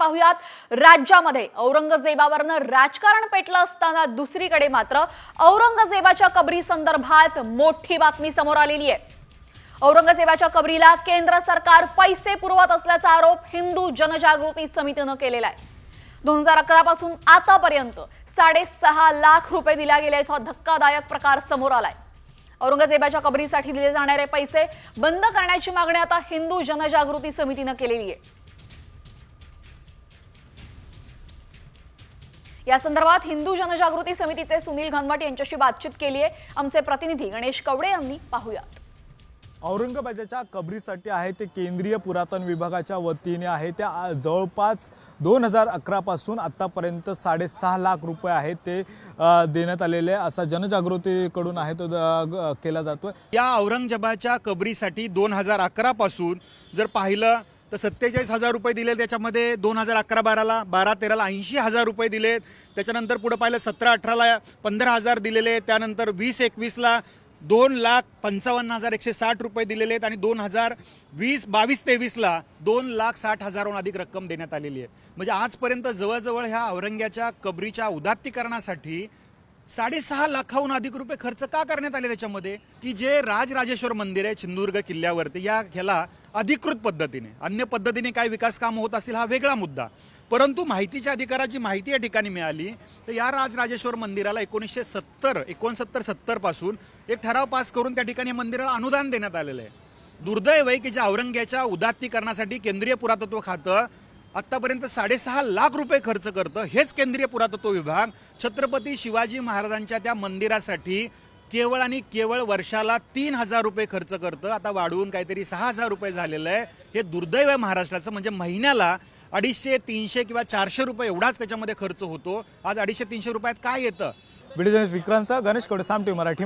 पाहुयात. राज्यामध्ये औरंगजेबावरनं राजकारण पेटलं असताना दुसरीकडे मात्र औरंगजेबाच्या कबरी संदर्भात मोठी बातमी समोर आलेली आहे. औरंगजेबाच्या कबरीला केंद्र सरकार पैसे पुरवत असल्याचा आरोप हिंदू जनजागृती समितीनं केलेला आहे. दोन हजार अकरा पासून आतापर्यंत साडेसहा लाख रुपये दिल्या गेल्याचा धक्कादायक प्रकार समोर आलाय. औरंगजेबाच्या कबरीसाठी दिले जाणारे पैसे बंद करण्याची मागणी आता हिंदू जनजागृती समितीनं केलेली आहे. या संदर्भात हिंदू जनजागृती समितीचे सुनील घनवट यांच्याशी बातचीत केली आहे आमचे प्रतिनिधी गणेश कवडे यांनी पाहूयात. औरंगाबादच्या कबरीसाठी आहे ते केंद्रीय पुरातन विभागाच्या वतीने आहे. त्या जवळपास दोन हजार अकरापासून आत्तापर्यंत साडेसहा लाख रुपये आहेत ते देण्यात आलेले आहे. असा जनजागृतीकडून आहे तो द- ग- केला जातोय. या औरंगजेबाच्या कबरीसाठी दोन हजार अकरा पासून जर पाहिलं तर सत्तेचाळीस हजार रुपये दिले त्याच्यामध्ये दोन हजार अकरा बाराला बारा तेराला ऐंशी हजार रुपये दिलेत त्याच्यानंतर पुढं पाहिलं सतरा अठराला पंधरा हजार दिलेले आहेत. त्यानंतर वीस एकवीसला दोन लाख पंचावन्न हजार एकशे साठ रुपये दिलेले आहेत आणि दोन हजार वीस बावीस तेवीसला दोन लाख साठ हजारहून अधिक रक्कम देण्यात आलेली आहे म्हणजे आजपर्यंत जवळजवळ ह्या औरंग्याच्या कबरीच्या उदात्तीकरणासाठी साडेसहा लाखाहून अधिक रुपये खर्च का करण्यात आले त्याच्यामध्ये? की जे राजराजेश्वर मंदिर आहे सिंधुदुर्ग किल्ल्यावरती या ह्याला अधिकृत पद्धतीने अन्य पद्धतीने काय विकास काम होत असतील हा वेगळा मुद्दा. परंतु माहितीच्या अधिकाराची माहिती या ठिकाणी मिळाली. तर या राजराजेश्वर मंदिराला एकोणीसशे सत्तर एकोणसत्तर सत्तरपासून एक ठराव पास करून त्या ठिकाणी मंदिराला अनुदान देण्यात आलेलं आहे. दुर्दैव आहे की ज्या औरंग्याच्या उदात्तीकरणासाठी केंद्रीय पुरातत्व खातं आत्तापर्यंत साडेसहा लाख रुपये खर्च करतं. हेच केंद्रीय पुरातत्व विभाग. छत्रपती शिवाजी महाराजांच्या त्या मंदिरासाठी केवळ आणि केवळ वर्षाला तीन हजार रुपये खर्च करतं. आता वाढवून काहीतरी सहा हजार रुपये झालेलं आहे. हे दुर्दैव आहे महाराष्ट्राचं. म्हणजे महिन्याला अडीचशे तीनशे किंवा चारशे रुपये एवढाच त्याच्यामध्ये खर्च होतो. आज अडीचशे तीनशे रुपयात काय येतं? व्हिडिओ जर्नलिस्ट विक्रांत गणेश कोडे सामटे मराठी